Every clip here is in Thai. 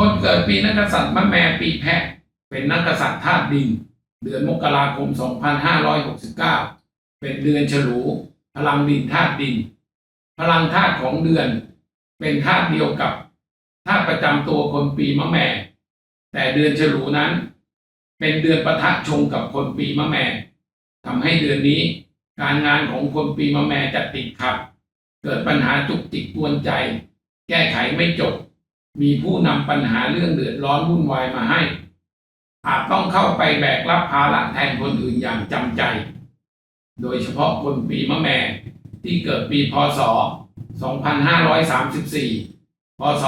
คนเกิดปีนักษัตริย์มะแม่ปีแพะ เป็นนักษัตริย์ธาตุดิน เดือนมกราคม 2569 เป็นเดือนฉลู พลังดินธาตุดิน พลังธาตุของเดือน เป็นธาตุเดียวกับธาตุประจำตัวคนปีมะแม่ แต่เดือนฉลูนั้น เป็นเดือนประทะชงกับคนปีมะแม่ทำให้เดือนนี้การงานของคนปีมะแม่จะติดขัด เกิดปัญหาจุกจิกกวนใจ แก้ไขไม่จบ มีผู้นำปัญหาเรื่องเดือดร้อนวุ่นวายมาให้ อาจต้องเข้าไปแบกรับภาระแทนคนอื่นอย่างจำใจ โดยเฉพาะคนปีมะแม่ที่เกิดปีพศ 2534 พศ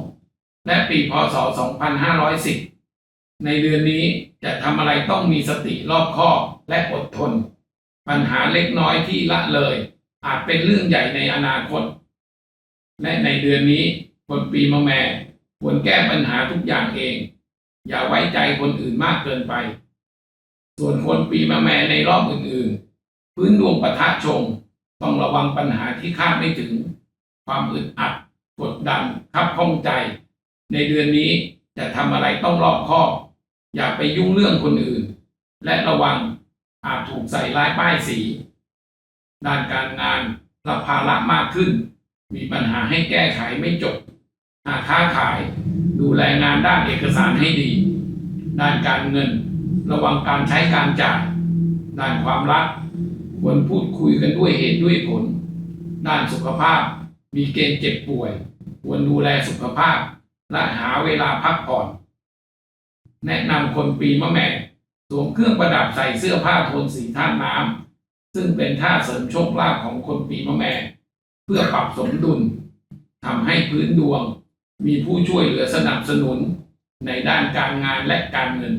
2522 และปีพศ 2510 ในเดือนนี้จะทำอะไรต้องมีสติรอบคอบและอดทน ปัญหาเล็กน้อยที่ละเลย อาจเป็นเรื่องใหญ่ในอนาคต และในเดือนนี้คนปีมะแม่ควรแก้ปัญหาทุกอย่างเอง อย่าไว้ใจคนอื่นมากเกินไป ส่วนคนปีมะแม่ในรอบอื่นๆ พื้นดวงประทะชง ต้องระวังปัญหาที่คาดไม่ถึง ความอึดอัด กดดันคับข้องใจ ในเดือนนี้จะทำอะไรต้องรอบคอบ อย่าไปยุ่งเรื่องคนอื่น และระวังอาจถูกใส่ร้ายป้ายสี ด้านการงานรับภาระมากขึ้น มีปัญหาให้แก้ไขไม่จบ หากค้าขาย ดูแลงานด้านเอกสารให้ดี ด้านการเงิน ระวังการใช้การจ่าย ด้านความรัก ควรพูดคุยกันด้วยเหตุด้วยผล ด้านสุขภาพ มีเกณฑ์เจ็บป่วย ควรดูแลสุขภาพ และหาเวลาพักผ่อน แนะนำคนปีมะแม่สวมเครื่องประดับใส่เสื้อผ้าโทนสีธาน้ำซึ่งเป็นท่าเสริมโชคลาภของคนปีมะแม่ พื่อปรับสมดุลทำให้พื้นดวง มีผู้ช่วยเหลือสนับสนุนในด้านการงานและการเงิน